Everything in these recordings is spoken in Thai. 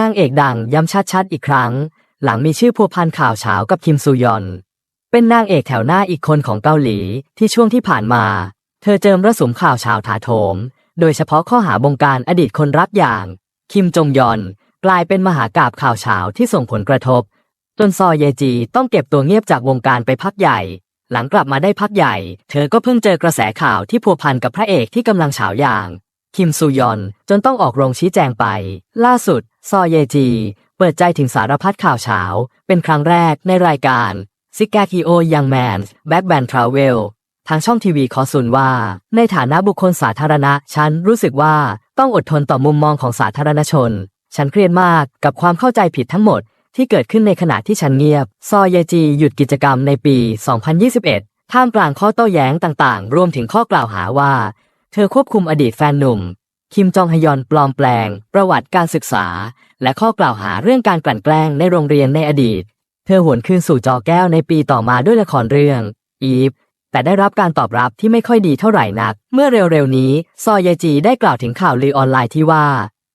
นางเอกดังย้ำชัดๆอีกครั้ง หลังมีชื่อพัวพันข่าวเช้ากับคิมซูยอน เป็นนางเอกแถวหน้าอีกคนของเกาหลีที่ช่วงที่ผ่านมา เธอเจอมระสมข่าวเช้าถาโถม โดยเฉพาะข้อหาบงการอดีตคนรักอย่าง คิมจงยอน กลายเป็นมหากาบข่าวเช้าที่ส่งผลกระทบ จนซอเยจีต้องเก็บตัวเงียบจากวงการไปพักใหญ่ หลังกลับมาได้พักใหญ่ เธอก็เพิ่งเจอกระแสข่าวที่พัวพันกับพระเอกที่กำลังเฉาอย่าง คิมซูยอน จนต้องออกโรงชี้แจงไป ล่าสุด ซอเยจี เปิดใจถึงสารพัดข่าวเช้า เป็นครั้งแรกในรายการซิกาคิโอยังแมนแบ็กแบนทราเวลทางช่องทีวีขอสุนว่า ในฐานะบุคคลสาธารณะ ฉันรู้สึกว่าต้องอดทนต่อมุมมองของสาธารณชน ฉันเครียดมากกับความเข้าใจผิดทั้งหมดที่เกิดขึ้นในขณะที่ฉันเงียบ ซอเยจีหยุดกิจกรรมในปี 2021 ท่ามกลางข้อโต้แย้งต่างๆ รวมถึงข้อกล่าวหาว่า เธอควบคุมอดีตแฟนหนุ่ม คิมจองฮยอนปลอมแปลง ประวัติการศึกษา และข้อกล่าวหาเรื่องการกลั่นแกล้งในโรงเรียนในอดีต เธอหวนคืนสู่จอแก้วในปีต่อมาด้วยละครเรื่องอีฟแต่ได้รับการตอบรับที่ไม่ค่อยดีเท่าไหร่นัก เมื่อเร็วๆนี้ ซอเยจีได้กล่าวถึงข่าวลือออนไลน์ที่ว่า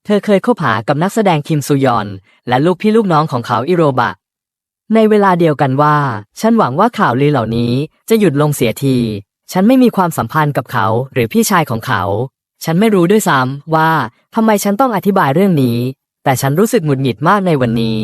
เธอเคยคบหากับนักแสดงคิมซูยอน และลูกพี่ลูกน้องของเขาอิโรบะ ในเวลาเดียวกันว่า ฉันหวังว่าข่าวลือเหล่านี้จะหยุดลงเสียที ฉันไม่มีความสัมพันธ์กับเขาหรือพี่ชายของเขา ฉันไม่รู้ด้วยซ้ำว่าทำไมฉันต้องอธิบายเรื่องนี้ แต่ฉันรู้สึกหงุดหงิดมากในวันนี้